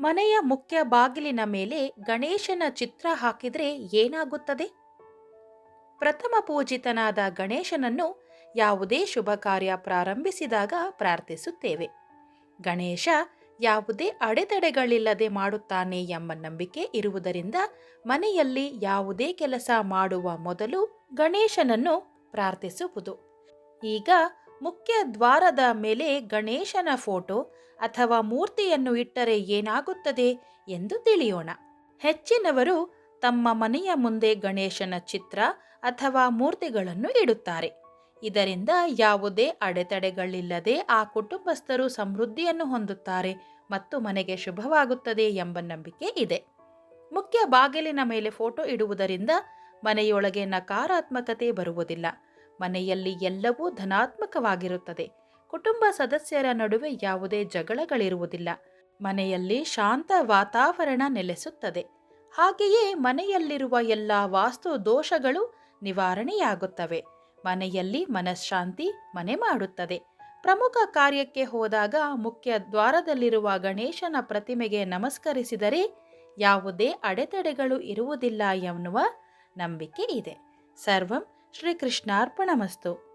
ಮನೆಯ ಮುಖ್ಯ ಬಾಗಿಲಿನ ಮೇಲೆ ಗಣೇಶನ ಚಿತ್ರ ಹಾಕಿದರೆ ಏನಾಗುತ್ತದೆ? ಪ್ರಥಮ ಪೂಜಿತನಾದ ಗಣೇಶನನ್ನು ಯಾವುದೇ ಶುಭ ಕಾರ್ಯ ಪ್ರಾರಂಭಿಸಿದಾಗ ಪ್ರಾರ್ಥಿಸುತ್ತೇವೆ. ಗಣೇಶ ಯಾವುದೇ ಅಡೆತಡೆಗಳಿಲ್ಲದೆ ಮಾಡುತ್ತಾನೆ ಎಂಬ ನಂಬಿಕೆ ಇರುವುದರಿಂದ ಮನೆಯಲ್ಲಿ ಯಾವುದೇ ಕೆಲಸ ಮಾಡುವ ಮೊದಲು ಗಣೇಶನನ್ನು ಪ್ರಾರ್ಥಿಸುವುದು. ಈಗ ಮುಖ್ಯ ದ್ವಾರದ ಮೇಲೆ ಗಣೇಶನ ಫೋಟೋ ಅಥವಾ ಮೂರ್ತಿಯನ್ನು ಇಟ್ಟರೆ ಏನಾಗುತ್ತದೆ ಎಂದು ತಿಳಿಯೋಣ. ಹೆಚ್ಚಿನವರು ತಮ್ಮ ಮನೆಯ ಮುಂದೆ ಗಣೇಶನ ಚಿತ್ರ ಅಥವಾ ಮೂರ್ತಿಗಳನ್ನು ಇಡುತ್ತಾರೆ. ಇದರಿಂದ ಯಾವುದೇ ಅಡೆತಡೆಗಳಿಲ್ಲದೆ ಆ ಕುಟುಂಬಸ್ಥರು ಸಮೃದ್ಧಿಯನ್ನು ಹೊಂದುತ್ತಾರೆ ಮತ್ತು ಮನೆಗೆ ಶುಭವಾಗುತ್ತದೆ ಎಂಬ ನಂಬಿಕೆ ಇದೆ. ಮುಖ್ಯ ಬಾಗಿಲಿನ ಮೇಲೆ ಫೋಟೋ ಇಡುವುದರಿಂದ ಮನೆಯೊಳಗೆ ನಕಾರಾತ್ಮಕತೆ ಬರುವುದಿಲ್ಲ. ಮನೆಯಲ್ಲಿ ಎಲ್ಲವೂ ಧನಾತ್ಮಕವಾಗಿರುತ್ತದೆ. ಕುಟುಂಬ ಸದಸ್ಯರ ನಡುವೆ ಯಾವುದೇ ಜಗಳಗಳಿರುವುದಿಲ್ಲ. ಮನೆಯಲ್ಲಿ ಶಾಂತ ವಾತಾವರಣ ನೆಲೆಸುತ್ತದೆ. ಹಾಗೆಯೇ ಮನೆಯಲ್ಲಿರುವ ಎಲ್ಲ ವಾಸ್ತು ದೋಷಗಳು ನಿವಾರಣೆಯಾಗುತ್ತವೆ. ಮನೆಯಲ್ಲಿ ಮನಃಶಾಂತಿ ಮನೆ ಮಾಡುತ್ತದೆ. ಪ್ರಮುಖ ಕಾರ್ಯಕ್ಕೆ ಹೋದಾಗ ಮುಖ್ಯ ದ್ವಾರದಲ್ಲಿರುವ ಗಣೇಶನ ಪ್ರತಿಮೆಗೆ ನಮಸ್ಕರಿಸಿದರೆ ಯಾವುದೇ ಅಡೆತಡೆಗಳು ಇರುವುದಿಲ್ಲ ಎನ್ನುವ ನಂಬಿಕೆ ಇದೆ. ಸರ್ವಂ श्रीकृष्णार्पणमस्तु.